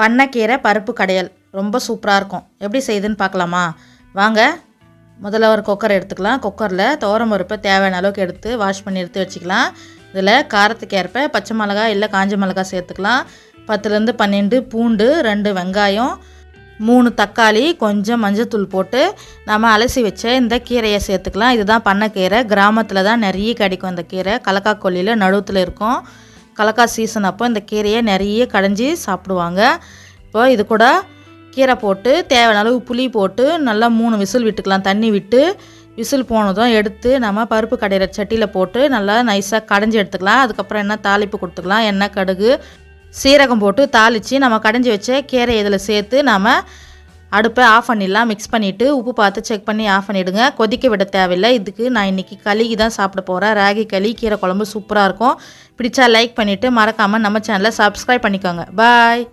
பண்ணைக்கீரை பருப்பு கடையல். ரொம்ப சூப்பராக இருக்கும். எப்படி செய்யுதுன்னு பார்க்கலாமா? வாங்க. முதல்ல ஒரு குக்கர் எடுத்துக்கலாம். குக்கரில் துவரம் பருப்பை தேவையான அளவுக்கு எடுத்து வாஷ் பண்ணி எடுத்து வச்சுக்கலாம். இதில் காரத்துக்கு ஏற்ப பச்சை மிளகா இல்லை காஞ்ச மிளகா சேர்த்துக்கலாம். பத்துலேருந்து பன்னெண்டு பூண்டு ரெண்டு வெங்காயம் மூணு தக்காளி கொஞ்சம் மஞ்சத்தூள் போட்டு நம்ம அலசி வச்ச இந்த கீரையை சேர்த்துக்கலாம். இதுதான் பண்ணைக்கீரை. கிராமத்தில் தான் நிறைய கிடைக்கும் இந்த கீரை. கலக்காக்கொல்லியில் நடுவத்தில் நடுவில் இருக்கும். கலக்காய் சீசன் அப்போ இந்த கீரையை நிறைய கடைஞ்சி சாப்பிடுவாங்க. இப்போ இது கூட கீரை போட்டு தேவையான அளவு புளி போட்டு நல்லா மூணு விசில் விட்டுக்கலாம். தண்ணி விட்டு விசில் போனதும் எடுத்து நம்ம பருப்பு கடையிற சட்டியில் போட்டு நல்லா நைஸாக கடைஞ்சி எடுத்துக்கலாம். அதுக்கப்புறம் என்ன தாளிப்பு கொடுத்துக்கலாம். எண்ணெய் கடுகு சீரகம் போட்டு தாளித்து நம்ம கடைஞ்சி வச்ச கீரை இதில் சேர்த்து நம்ம அடுப்பை ஆஃப் பண்ணிடலாம். மிக்ஸ் பண்ணிவிட்டு உப்பு பார்த்து செக் பண்ணி ஆஃப் பண்ணிவிடுங்க கொதிக்க விட தேவையில்லை. இதுக்கு நான் இன்றைக்கி களிக்கு தான் சாப்பிட போகிறேன் ராகி களி கீரை குழம்பு சூப்பராக இருக்கும். பிடிச்சா லைக் பண்ணிவிட்டு மறக்காமல் நம்ம சேனலை சப்ஸ்கிரைப் பண்ணிக்கோங்க. பாய்